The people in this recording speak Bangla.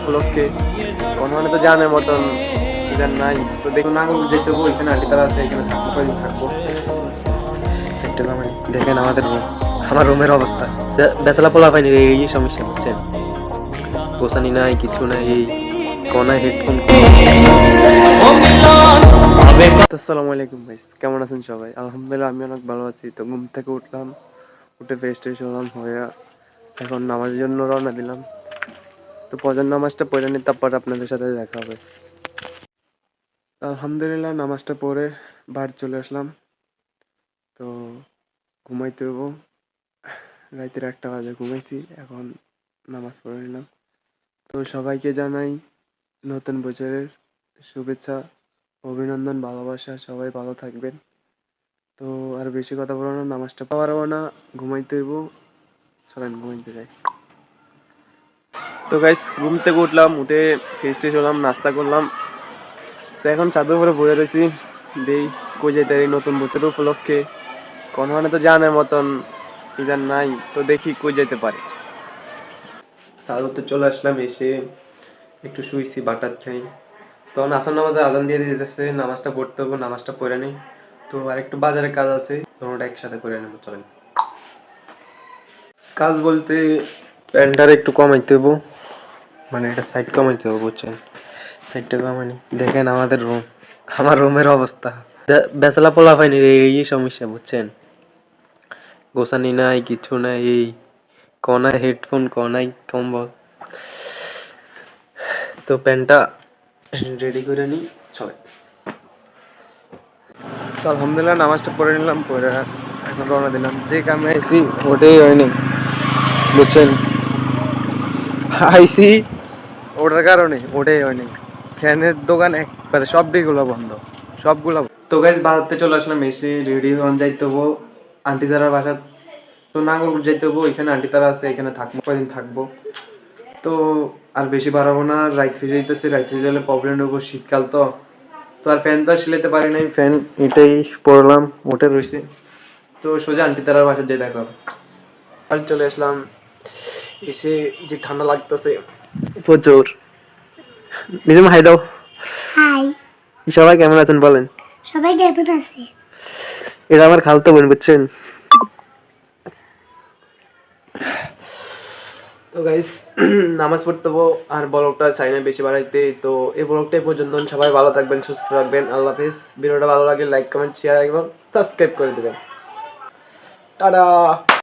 উপলক্ষে। কোনো তো জানে মতন এখানে নাই। তো দেখুন আঙুল যেতে হব এখানে আন্টি তারা আছে, এখানে থাকব কদিন থাকব? মানে দেখেন আমাদের রুম আমার রুমের অবস্থা। বেচলা পোলা পাইনি এই সমস্যা হচ্ছে গোসানি নাই, কিছু নাই, এই কোনায় হেডফোন আসসালামু আলাইকুম ভাই কেমন আছেন সবাই? আলহামদুলিল্লাহ, আমি অনেক ভালো আছি। তো ঘুম থেকে উঠলাম, উঠে ফ্রেশ ট্রেশ হলাম, হয়ে এখন নামাজের জন্য রওনা দিলাম। তো পজন নামাজটা পড়ে নিই তারপর আপনাদের সাথে দেখা হবে। আলহামদুলিল্লাহ, নামাজটা পড়ে বাড়ি চলে আসলাম। তো ঘুমাইতে হব রাতের একটা বাজে, ঘুমাইছি, এখন নামাজ পড়ে নিলাম। তো সবাইকে জানাই নতুন বছরের শুভেচ্ছা, অভিনন্দন, ভালোবাসা, সবাই ভালো থাকবেন। তো আর বেশি কথা বলব না, নামাজটা পাওয়ারও না, ঘুমাইতে হইব। চলেন, ঘুমাইতে যাই। তো গাইস ঘুম থেকে উঠলাম, উঠে ফ্রেশ ট্রেশ হলাম, নাস্তা করলাম। তো এখন ছাদের উপরে বসে রয়েছি। দেই, কই যেতে নতুন বছর উপলক্ষে। কোনো মানে তো জানের মতন ইদার নাই, তো দেখি কই যেতে পারে। উপরে চলে আসলাম, এসে একটু শুইছি, বাটার খাই। তখন আসর নামাজে আজান দিয়ে দিতেছে, নামাজটা পড়তে হবে, নামাজটা পড়ে নেই। তো আর একটু বাজারে কাজ আছে ওটা একসাথে করে নেব, চলেন। কাজ বলতে প্যান্টার একটু কমাইতে হব মানে এটা সাইড কমাইতে হবে, বুঝছেন? সাইডটা কমানি। দেখেন আমাদের রুম আমার রুমের অবস্থা। বেচালা পোলা পাইনি এই সমস্যা, বুঝছেন? গোসানি নাই, কিছু নাই, এই কনায় হেডফোন কনায় কম্বল। তো প্যান্টটা রেডি করে নিই চলে তো আলহামদুলিল্লাহ, নামাজটা পড়ে নিলাম পরে এখন রওনা দিলাম। যে কামে আইসি ওটাই হয়নি, বুঝছেন? আইসি ওটার কারণে ওটাই হয়নি। ফ্যানের দোকান একবারে সব দিকগুলো বন্ধ। সবগুলো তো গাইজ বাজারতে চলে আসলাম এসে রেডি হন যাইতে হব আন্টি তারার বাসা তো নাঙ্গলপুর যাইতে হব এখানে আন্টি তারা আছে এখানে থাকব কদিন থাকব। তো আর বেশি বাড়াবো না রাইতে যাইতেছে রাইতে গেলে প্রবলেম হব শীতকাল তো। তো আর ফ্যান তো আর সিলাইতে পারি নাই ফ্যান এটাই পড়লাম উঠে রয়েছে তো সোজা আন্টি তারার বাসা যাই দেখো আর চলে আসলাম। এসে যে ঠান্ডা লাগতেছে। প্রচুর। নিজে হাই দাও। হাই সবাই কেমন আছেন বলেন? সবাই কেমন আছে? এটা আমার খালতো বোন বুঝছেন? তো গাইস নামাজ পড়তে হব আর ব্লগটা চাই না বেশি বাড়াইতে। তো এই ব্লগটা এই পর্যন্ত সবাই ভালো থাকবেন সুস্থ থাকবেন। আল্লাহ হাফিজ। ভিডিওটা ভালো লাগলে লাইক কমেন্ট শেয়ার এবং সাবস্ক্রাইব করে দেবেন। টাটা!